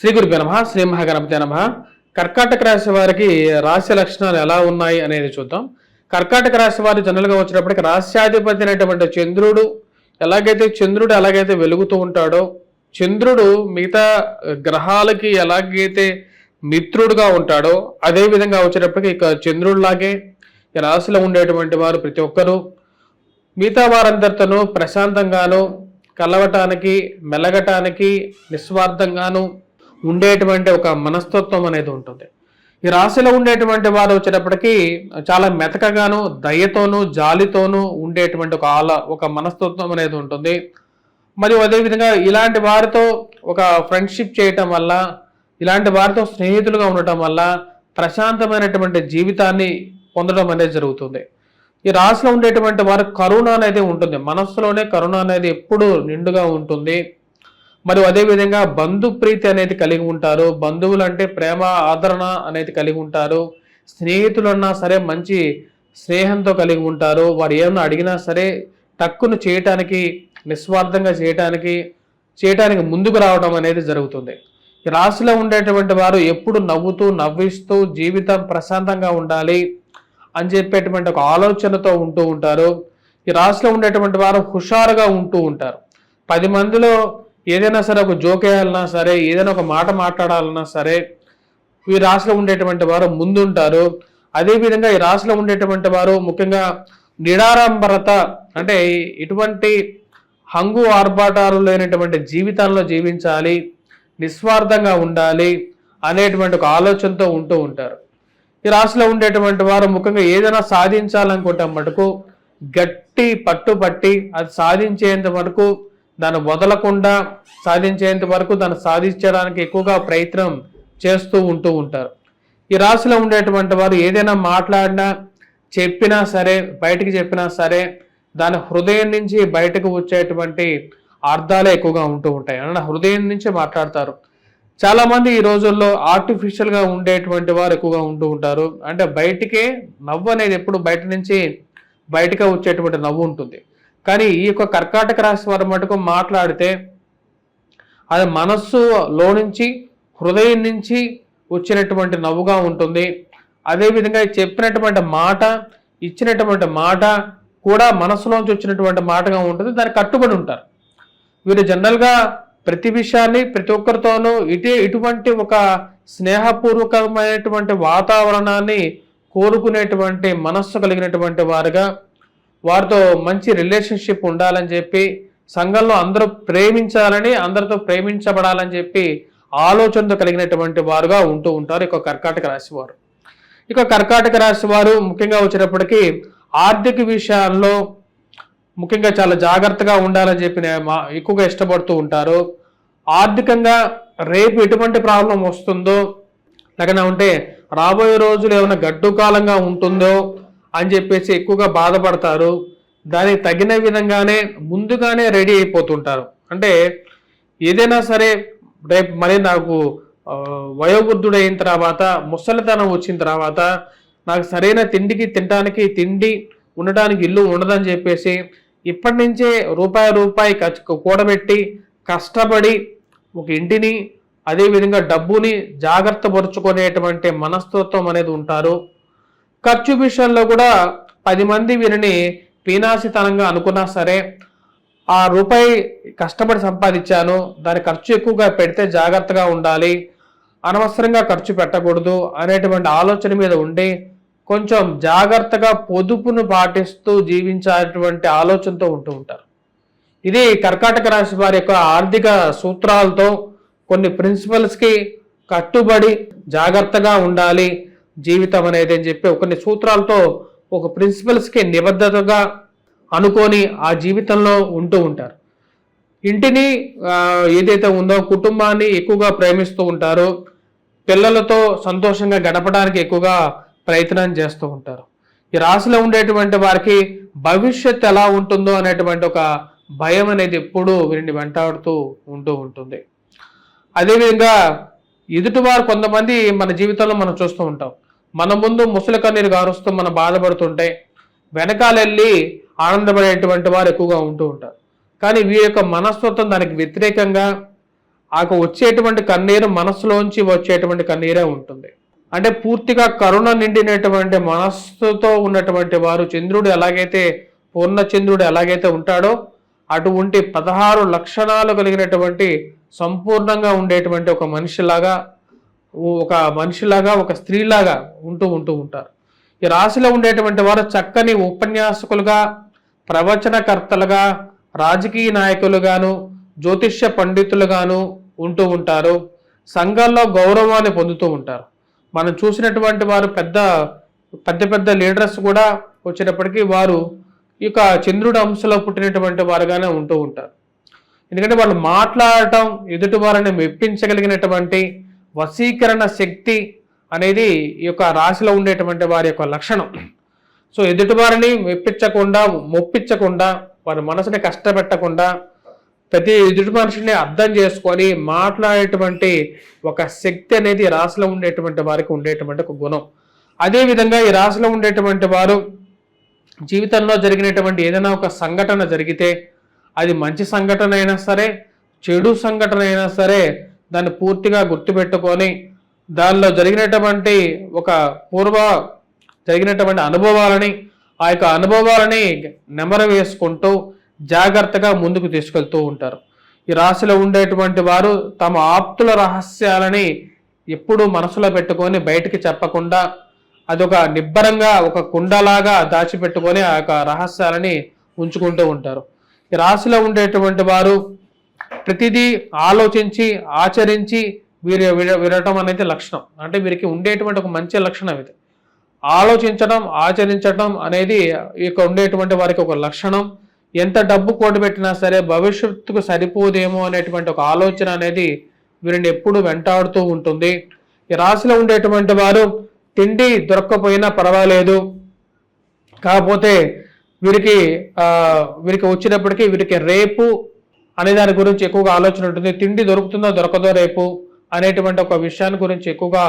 శ్రీ గురుపే నమ శ్రీ మహాగణపతి నమ. కర్కాటక రాశి వారికి రాశి లక్షణాలు ఎలా ఉన్నాయి అనేది చూద్దాం. కర్కాటక రాశి వారు జనరల్గా వచ్చినప్పటికీ రాశ్యాధిపతి అనేటువంటి చంద్రుడు ఎలాగైతే చంద్రుడు ఎలాగైతే వెలుగుతూ ఉంటాడో చంద్రుడు మిగతా గ్రహాలకి ఎలాగైతే మిత్రుడుగా ఉంటాడో అదే విధంగా వచ్చేటప్పటికి ఇక చంద్రుడిలాగే ఈ రాశిలో ఉండేటువంటి వారు ప్రతి ఒక్కరూ మిగతా వారందరితోనూ ప్రశాంతంగాను కలవటానికి మెలగటానికి నిస్వార్థంగాను ఉండేటువంటి ఒక మనస్తత్వం అనేది ఉంటుంది. ఈ రాశిలో ఉండేటువంటి వారు వచ్చేటప్పటికీ చాలా మెతకగాను దయతోనూ జాలితోనూ ఉండేటువంటి ఒక ఆల ఒక మనస్తత్వం అనేది ఉంటుంది. మరియు అదేవిధంగా ఇలాంటి వారితో ఒక ఫ్రెండ్షిప్ చేయటం వల్ల ఇలాంటి వారితో స్నేహితులుగా ఉండటం వల్ల ప్రశాంతమైనటువంటి జీవితాన్ని పొందడం అనేది జరుగుతుంది. ఈ రాశిలో ఉండేటువంటి వారు కరుణ అనేది ఉంటుంది. మనస్సులోనే కరుణ అనేది ఎప్పుడు నిండుగా ఉంటుంది. మరియు అదేవిధంగా బంధు ప్రీతి అనేది కలిగి ఉంటారు. బంధువులు అంటే ప్రేమ ఆదరణ అనేది కలిగి ఉంటారు. స్నేహితులు అన్నా సరే మంచి స్నేహంతో కలిగి ఉంటారు. వారు ఏమన్నా అడిగినా సరే టక్కును చేయటానికి నిస్వార్థంగా చేయటానికి చేయటానికి ముందుకు రావడం అనేది జరుగుతుంది. ఈ రాశిలో ఉండేటువంటి వారు ఎప్పుడు నవ్వుతూ నవ్విస్తూ జీవితం ప్రశాంతంగా ఉండాలి అని చెప్పేటువంటి ఒక ఆలోచనతో ఉంటూ ఉంటారు. ఈ రాశిలో ఉండేటువంటి వారు హుషారుగా ఉంటూ ఉంటారు. పది మందిలో ఏదైనా సరే ఒక జోక్ వేయాలన్నా సరే ఏదైనా ఒక మాట మాట్లాడాలన్నా సరే ఈ రాశిలో ఉండేటువంటి వారు ముందుంటారు. అదేవిధంగా ఈ రాశిలో ఉండేటువంటి వారు ముఖ్యంగా నిడారంబరత అంటే ఇటువంటి హంగు ఆర్భాటాలు లేనటువంటి జీవితాల్లో జీవించాలి నిస్వార్థంగా ఉండాలి అనేటువంటి ఒక ఆలోచనతో ఉంటూ ఉంటారు. ఈ రాశిలో ఉండేటువంటి వారు ముఖ్యంగా ఏదైనా సాధించాలనుకుంటే మటుకు గట్టి పట్టుపట్టి అది సాధించేంత వరకు దాన్ని వదలకుండా సాధించేంత వరకు దాన్ని సాధించడానికి ఎక్కువగా ప్రయత్నం చేస్తూ ఉంటూ ఉంటారు. ఈ రాశిలో ఉండేటువంటి వారు ఏదైనా మాట్లాడినా చెప్పినా సరే బయటికి చెప్పినా సరే దాని హృదయం నుంచి బయటకు వచ్చేటువంటి అర్థాలే ఎక్కువగా ఉంటూ ఉంటాయి. అనగా హృదయం నుంచి మాట్లాడతారు. చాలామంది ఈ రోజుల్లో ఆర్టిఫిషియల్గా ఉండేటువంటి వారు ఎక్కువగా ఉంటూ ఉంటారు. అంటే బయటికే నవ్వు అనేది ఎప్పుడు బయట నుంచి బయటగా వచ్చేటువంటి నవ్వు ఉంటుంది. కానీ ఈ యొక్క కర్కాటక రాశి వారి మటుకు మాట్లాడితే అది మనస్సులో నుంచి హృదయం నుంచి వచ్చినటువంటి నవ్వుగా ఉంటుంది. అదేవిధంగా చెప్పినటువంటి మాట ఇచ్చినటువంటి మాట కూడా మనసులోంచి వచ్చినటువంటి మాటగా ఉంటుంది. దానికి కట్టుబడి ఉంటారు. వీరు జనరల్గా ప్రతి విషయాన్ని ప్రతి ఒక్కరితోనూ ఇటే ఇటువంటి ఒక స్నేహపూర్వకమైనటువంటి వాతావరణాన్ని కోరుకునేటువంటి మనస్సు కలిగినటువంటి వారుగా వారితో మంచి రిలేషన్షిప్ ఉండాలని చెప్పి సంఘంలో అందరూ ప్రేమించాలని అందరితో ప్రేమించబడాలని చెప్పి ఆలోచనతో కలిగినటువంటి వారుగా ఉంటూ ఉంటారు ఇక కర్కాటక రాశి వారు. ఇక కర్కాటక రాశి వారు ముఖ్యంగా వచ్చినప్పటికీ ఆర్థిక విషయాల్లో ముఖ్యంగా చాలా జాగ్రత్తగా ఉండాలని చెప్పి మా- ఎక్కువగా ఇష్టపడుతూ ఉంటారు. ఆర్థికంగా రేపు ఎటువంటి ప్రాబ్లం వస్తుందో లేకపోతే ఉంటే రాబోయే రోజులు ఏమైనా గడ్డు కాలంగా ఉంటుందో అని చెప్పేసి ఎక్కువగా బాధపడతారు. దానికి తగిన విధంగానే ముందుగానే రెడీ అయిపోతుంటారు. అంటే ఏదైనా సరే రేపు మరి నాకు వయోవృద్ధుడైన తర్వాత ముసలితనం వచ్చిన తర్వాత నాకు సరైన తిండికి తినడానికి తిండి ఉండటానికి ఇల్లు ఉండదని చెప్పేసి ఇప్పటి నుంచే రూపాయి రూపాయి ఖర్చు కూడబెట్టి కష్టపడి ఒక ఇంటిని అదేవిధంగా డబ్బుని జాగ్రత్త పరుచుకునేటువంటి మనస్తత్వం అనేది ఉంటారు. ఖర్చు విషయంలో కూడా పది మంది వీరిని పీనాసితనంగా అనుకున్నా సరే ఆ రూపాయి కష్టపడి సంపాదించాను దాని ఖర్చు ఎక్కువగా పెడితే జాగ్రత్తగా ఉండాలి అనవసరంగా ఖర్చు పెట్టకూడదు అనేటువంటి ఆలోచన మీద ఉండి కొంచెం జాగ్రత్తగా పొదుపును పాటిస్తూ జీవించేటువంటి ఆలోచనతో ఉంటూ ఉంటారు. ఇది కర్కాటక రాశి వారి యొక్క ఆర్థిక సూత్రాలతో కొన్ని ప్రిన్సిపల్స్కి కట్టుబడి జాగ్రత్తగా ఉండాలి జీవితం అనేది అని చెప్పి కొన్ని సూత్రాలతో ఒక ప్రిన్సిపల్స్కి నిబద్ధతగా అనుకొని ఆ జీవితంలో ఉంటూ ఉంటారు. ఇంటిని ఏదైతే ఉందో కుటుంబాన్ని ఎక్కువగా ప్రేమిస్తూ ఉంటారు. పిల్లలతో సంతోషంగా గడపడానికి ఎక్కువగా ప్రయత్నం చేస్తూ ఉంటారు. ఈ రాశిలో ఉండేటువంటి వారికి భవిష్యత్ ఎలా ఉంటుందో అనేటువంటి ఒక భయం అనేది ఎప్పుడూ వీరిని వెంటాడుతూ ఉంటూ ఉంటుంది. అదేవిధంగా ఎదుటివారు కొంతమంది మన జీవితంలో మనం చూస్తూ ఉంటాం. మన ముందు ముసలి కన్నీరు గారుస్తూ మనం బాధపడుతుంటే వెనకాలెళ్ళి ఆనందపడేటువంటి వారు ఎక్కువగా ఉంటూ ఉంటారు. కానీ వీరి యొక్క మనస్తత్వం దానికి వ్యతిరేకంగా ఆ వచ్చేటువంటి కన్నీరు మనసులోంచి వచ్చేటువంటి కన్నీరే ఉంటుంది. అంటే పూర్తిగా కరుణ నిండినటువంటి మనస్సుతో ఉన్నటువంటి వారు చంద్రుడు ఎలాగైతే పూర్ణ చంద్రుడు ఎలాగైతే ఉంటాడో అటువంటి పదహారు లక్షణాలు కలిగినటువంటి సంపూర్ణంగా ఉండేటువంటి ఒక మనిషిలాగా ఒక మనిషిలాగా ఒక స్త్రీలాగా ఉంటూ ఉంటూ ఉంటారు. ఈ రాశిలో ఉండేటువంటి వారు చక్కని ఉపన్యాసకులుగా ప్రవచనకర్తలుగా రాజకీయ నాయకులుగాను జ్యోతిష్య పండితులుగాను ఉంటూ ఉంటారు. సంఘాల్లో గౌరవాన్ని పొందుతూ ఉంటారు. మనం చూసినటువంటి వారు పెద్ద పెద్ద పెద్ద లీడర్స్ కూడా వచ్చేటప్పటికీ వారు ఈ యొక్క అంశలో పుట్టినటువంటి వారుగానే ఉంటూ ఉంటారు. ఎందుకంటే వాళ్ళు మాట్లాడటం ఎదుటి వారిని మెప్పించగలిగినటువంటి వశీకరణ శక్తి అనేది ఈ యొక్క రాశిలో ఉండేటువంటి వారి యొక్క లక్షణం. సో ఎదుటి వారిని మెప్పించకుండా మొప్పించకుండా వారి మనసుని కష్టపెట్టకుండా ప్రతి ఎదుటి మనిషిని అర్థం చేసుకొని మాట్లాడేటువంటి ఒక శక్తి అనేది ఈ రాశిలో ఉండేటువంటి వారికి ఉండేటువంటి ఒక గుణం. అదేవిధంగా ఈ రాశిలో ఉండేటువంటి వారు జీవితంలో జరిగినటువంటి ఏదైనా ఒక సంఘటన జరిగితే అది మంచి సంఘటన అయినా సరే చెడు సంఘటన అయినా సరే దాన్ని పూర్తిగా గుర్తుపెట్టుకొని దానిలో జరిగినటువంటి ఒక పూర్వ జరిగినటువంటి అనుభవాలని ఆ యొక్క అనుభవాలని నెమర వేసుకుంటూ జాగ్రత్తగా ముందుకు తీసుకెళ్తూ ఉంటారు. ఈ రాశిలో ఉండేటువంటి వారు తమ ఆప్తుల రహస్యాలని ఎప్పుడూ మనసులో పెట్టుకొని బయటికి చెప్పకుండా అదొక నిబ్బరంగా ఒక కుండలాగా దాచిపెట్టుకొని ఆ యొక్క రహస్యాలని ఉంచుకుంటూ ఉంటారు. ఈ రాశిలో ఉండేటువంటి వారు ప్రతిదీ ఆలోచించి ఆచరించి వీరు వినటం అనేది లక్షణం. అంటే వీరికి ఉండేటువంటి ఒక మంచి లక్షణం ఇది. ఆలోచించడం ఆచరించడం అనేది ఇక ఉండేటువంటి వారికి ఒక లక్షణం. ఎంత డబ్బు కూడబెట్టినా సరే భవిష్యత్తుకు సరిపోదేమో అనేటువంటి ఒక ఆలోచన అనేది వీరిని ఎప్పుడు వెంటాడుతూ ఉంటుంది. ఈ రాశిలో ఉండేటువంటి వారు తిండి దొరక్కపోయినా పర్వాలేదు. కాకపోతే వీరికి వీరికి వచ్చినప్పటికీ వీరికి రేపు అనే దాని గురించి ఎక్కువగా ఆలోచన ఉంటుంది. తిండి దొరుకుతుందో దొరకదో రేపు అనేటువంటి ఒక విషయాన్ని గురించి ఎక్కువగా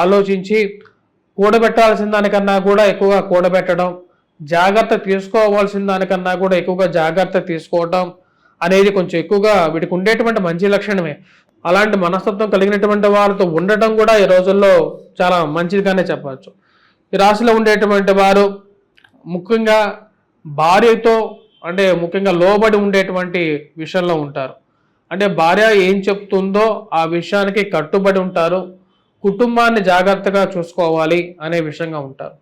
ఆలోచించి కూడబెట్టాల్సిన దానికన్నా కూడా ఎక్కువగా కూడబెట్టడం జాగ్రత్త తీసుకోవాల్సిన దానికన్నా కూడా ఎక్కువగా జాగ్రత్త తీసుకోవడం అనేది కొంచెం ఎక్కువగా వీటికి ఉండేటువంటి మంచి లక్షణమే. అలాంటి మనస్తత్వం కలిగినటువంటి వారితో ఉండటం కూడా ఈ రోజుల్లో చాలా మంచిదిగానే చెప్పవచ్చు. ఈ రాశిలో ఉండేటువంటి వారు ముఖ్యంగా భార్యతో అంటే ముఖ్యంగా లోబడి ఉండేటువంటి విషయంలో ఉంటారు. అంటే భార్య ఏం చెప్తుందో ఆ విషయానికి కట్టుబడి ఉంటారు. కుటుంబాన్ని జాగ్రత్తగా చూసుకోవాలి అనే విషయంగా ఉంటారు.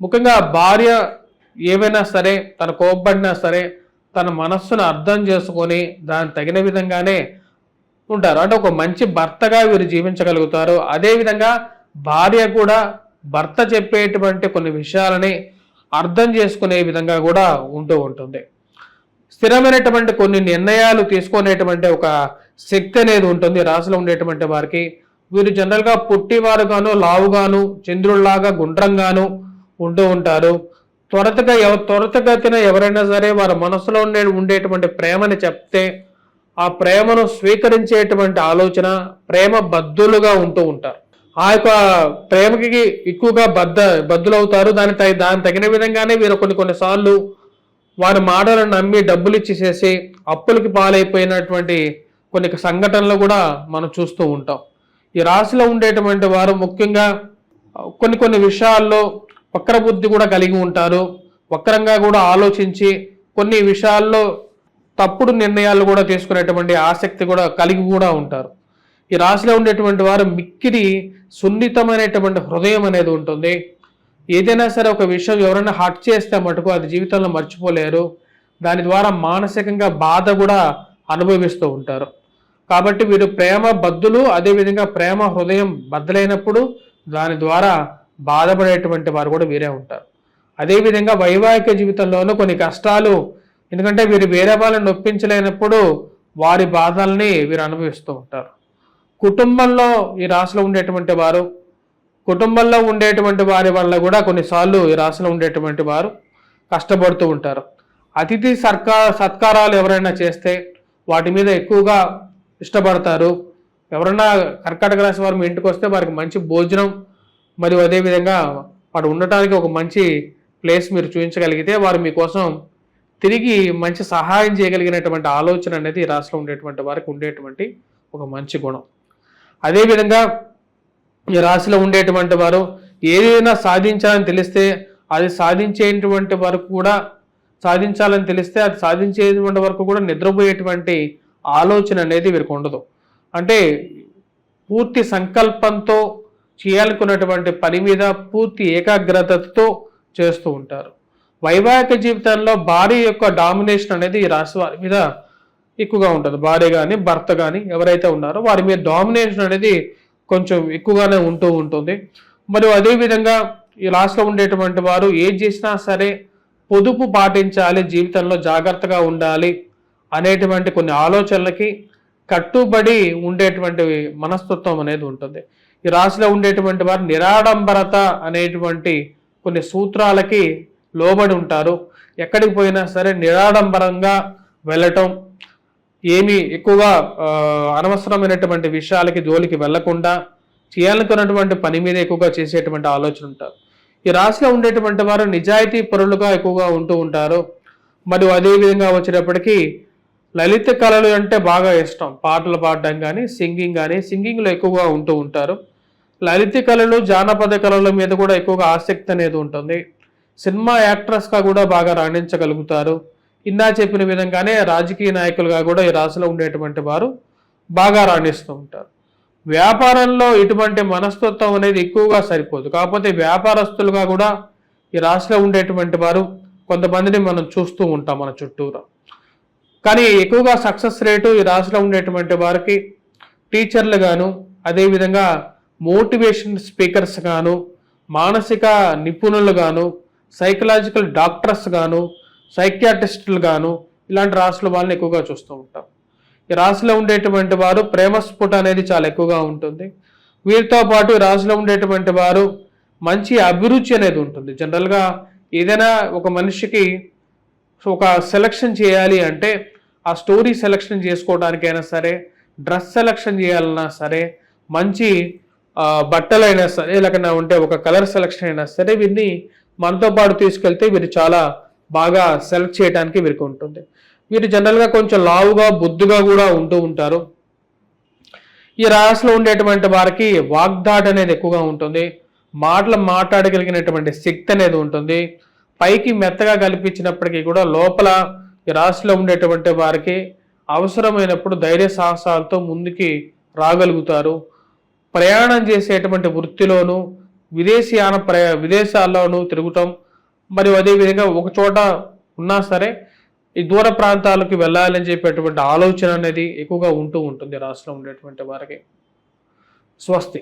ముఖ్యంగా భార్య ఏవైనా సరే తన కోపడినా సరే తన మనస్సును అర్థం చేసుకొని దాని తగిన విధంగానే ఉంటారు. అంటే ఒక మంచి భర్తగా వీరు జీవించగలుగుతారు. అదేవిధంగా భార్య కూడా భర్త చెప్పేటువంటి కొన్ని విషయాలని అర్థం చేసుకునే విధంగా కూడా ఉంటూ ఉంటుంది. స్థిరమైనటువంటి కొన్ని నిర్ణయాలు తీసుకునేటువంటి ఒక శక్తి అనేది ఉంటుంది రాశిలో ఉండేటువంటి వారికి. వీరు జనరల్గా పుట్టివారుగాను లావుగాను చంద్రుల్లాగా గుండ్రంగాను ఉంటూ ఉంటారు. త్వరతగా ఎవ త్వరతగతిన ఎవరైనా సరే వారి మనసులో ఉండే ఉండేటువంటి ప్రేమని చెప్తే ఆ ప్రేమను స్వీకరించేటువంటి ఆలోచన ప్రేమ బద్దులుగా ఉంటూ ఉంటారు. ఆ యొక్క ప్రేమకి ఎక్కువగా బద్ద బద్దులవుతారు దాని దాని తగిన విధంగానే వీరు కొన్ని కొన్నిసార్లు వారి మాటలను నమ్మి డబ్బులు ఇచ్చేసేసి అప్పులకి పాలైపోయినటువంటి కొన్ని సంఘటనలు కూడా మనం చూస్తూ ఉంటాం. ఈ రాశిలో ఉండేటువంటి వారు ముఖ్యంగా కొన్ని కొన్ని విషయాల్లో వక్ర బుద్ధి కూడా కలిగి ఉంటారు. వక్రంగా కూడా ఆలోచించి కొన్ని విషయాల్లో తప్పుడు నిర్ణయాలు కూడా తీసుకునేటువంటి ఆసక్తి కూడా కలిగి కూడా ఉంటారు. ఈ రాశిలో ఉండేటువంటి వారు మిక్కిరి సున్నితమైనటువంటి హృదయం అనేది ఉంటుంది. ఏదైనా సరే ఒక విషయం ఎవరైనా హట్ చేస్తే మటుకు అది జీవితంలో మర్చిపోలేరు. దాని ద్వారా మానసికంగా బాధ కూడా అనుభవిస్తూ ఉంటారు. కాబట్టి వీరు ప్రేమ బద్దులు అదేవిధంగా ప్రేమ హృదయం బద్దలైనప్పుడు దాని ద్వారా బాధపడేటువంటి వారు కూడా వీరే ఉంటారు. అదేవిధంగా వైవాహిక జీవితంలోనూ కొన్ని కష్టాలు ఎందుకంటే వీరు వేరే వాళ్ళని నొప్పించలేనప్పుడు వారి బాధల్ని వీరు అనుభవిస్తూ ఉంటారు. కుటుంబంలో ఈ రాశిలో ఉండేటువంటి వారు కుటుంబంలో ఉండేటువంటి వారి వల్ల కూడా కొన్నిసార్లు ఈ రాశిలో ఉండేటువంటి వారు కష్టపడుతూ ఉంటారు. అతిథి సర్కా సత్కారాలు ఎవరైనా చేస్తే వాటి మీద ఎక్కువగా ఇష్టపడతారు. ఎవరైనా కర్కాటక రాశి వారు మీ ఇంటికి వస్తే వారికి మంచి భోజనం మరియు అదేవిధంగా వాడు ఉండటానికి ఒక మంచి ప్లేస్ మీరు చూపించగలిగితే వారు మీకోసం తిరిగి మంచి సహాయం చేయగలిగినటువంటి ఆలోచన అనేది ఈ రాశిలో ఉండేటువంటి వారికి ఉండేటువంటి ఒక మంచి గుణం. అదేవిధంగా ఈ రాశిలో ఉండేటువంటి వారు ఏదైనా సాధించాలని తెలిస్తే అది సాధించేటువంటి వరకు కూడా సాధించాలని తెలిస్తే అది సాధించేటువంటి వరకు కూడా నిద్రపోయేటువంటి ఆలోచన అనేది వీరికి ఉండదు. అంటే పూర్తి సంకల్పంతో చేయాలనుకున్నటువంటి పని మీద పూర్తి ఏకాగ్రతతో చేస్తూ ఉంటారు. వైవాహిక జీవితంలో భార్య యొక్క డామినేషన్ అనేది ఈ రాశి వారి మీద ఎక్కువగా ఉంటుంది. భార్య కానీ భర్త కానీ ఎవరైతే ఉన్నారో వారి మీద డామినేషన్ అనేది కొంచెం ఎక్కువగానే ఉంటూ ఉంటుంది. మరియు అదేవిధంగా ఈ రాశిలో ఉండేటువంటి వారు ఏది చేసినా సరే పొదుపు పాటించాలి జీవితంలో జాగ్రత్తగా ఉండాలి అనేటువంటి కొన్ని ఆలోచనలకి కట్టుబడి ఉండేటువంటి మనస్తత్వం అనేది ఉంటుంది. ఈ రాశిలో ఉండేటువంటి వారు నిరాడంబరత అనేటువంటి కొన్ని సూత్రాలకి లోబడి ఉంటారు. ఎక్కడికి పోయినా సరే నిరాడంబరంగా వెళ్ళటం ఏమి ఎక్కువగా అనవసరమైనటువంటి విషయాలకి జోలికి వెళ్ళకుండా చేయాలనుకున్నటువంటి పని మీద ఎక్కువగా చేసేటువంటి ఆలోచన ఉంటారు. ఈ రాశిలో ఉండేటువంటి వారు నిజాయితీ పరులుగా ఎక్కువగా ఉంటూ ఉంటారు. మరియు అదే విధంగా లలిత కళలు అంటే బాగా ఇష్టం. పాటలు పాడడం కానీ సింగింగ్ కానీ సింగింగ్లో ఎక్కువగా ఉంటూ ఉంటారు. లలిత కళలు జానపద కళల మీద కూడా ఎక్కువగా ఆసక్తి అనేది ఉంటుంది. సినిమా యాక్ట్రెస్గా కూడా బాగా రాణించగలుగుతారు. ఇందా చెప్పిన విధంగానే రాజకీయ నాయకులుగా కూడా ఈ రాశిలో ఉండేటువంటి వారు బాగా రాణిస్తూ ఉంటారు. వ్యాపారంలో ఇటువంటి మనస్తత్వం అనేది ఎక్కువగా సరిపోదు. కాకపోతే వ్యాపారస్తులుగా కూడా ఈ రాశిలో ఉండేటువంటి వారు కొంతమందిని మనం చూస్తూ ఉంటాం మన చుట్టూరా. కానీ ఎక్కువగా సక్సెస్ రేటు ఈ రాశిలో ఉండేటువంటి వారికి టీచర్లు గాను అదేవిధంగా మోటివేషన్ స్పీకర్స్ గాను మానసిక నిపుణులు గాను సైకలాజికల్ డాక్టర్స్ గాను సైక్యాటిస్టులు గాను ఇలాంటి రాసుల వాళ్ళని ఎక్కువగా చూస్తూ ఉంటాం. ఈ రాశిలో ఉండేటువంటి వారు ప్రేమ స్ఫుట అనేది చాలా ఎక్కువగా ఉంటుంది. వీరితో పాటు ఈ రాశిలో ఉండేటువంటి వారు మంచి అభిరుచి అనేది ఉంటుంది. జనరల్గా ఏదైనా ఒక మనిషికి ఒక సెలక్షన్ చేయాలి అంటే ఆ స్టోరీ సెలక్షన్ చేసుకోవడానికైనా సరే డ్రెస్ సెలక్షన్ చేయాలన్నా సరే మంచి బట్టలైనా సరే లేకపోతే ఉంటే ఒక కలర్ సెలక్షన్ అయినా సరే వీరిని మనతో పాటు తీసుకెళ్తే వీరు చాలా బాగా సెలెక్ట్ చేయడానికి వీరికి ఉంటుంది. వీరు జనరల్గా కొంచెం లావుగా బొద్దుగా కూడా ఉంటూ ఉంటారు. ఈ రాశిలో ఉండేటువంటి వారికి వాగ్దాట్ అనేది ఎక్కువగా ఉంటుంది. మాటలు మాట్లాడగలిగినటువంటి శక్తి అనేది ఉంటుంది. పైకి మెత్తగా కల్పించినప్పటికీ కూడా లోపల ఈ రాశిలో ఉండేటువంటి వారికి అవసరమైనప్పుడు ధైర్య సాహసాలతో ముందుకి రాగలుగుతారు. ప్రయాణం చేసేటువంటి వృత్తిలోనూ విదేశీయాన ప్రయా విదేశాల్లోనూ తిరుగుతాం. మరియు అదేవిధంగా ఒక చోట ఉన్నా సరే ఈ దూర ప్రాంతాలకు వెళ్ళాలని చెప్పేటువంటి ఆలోచన అనేది ఎక్కువగా ఉంటూ ఉంటుంది రాష్ట్రంలో ఉండేటువంటి వారికి. స్వస్తి.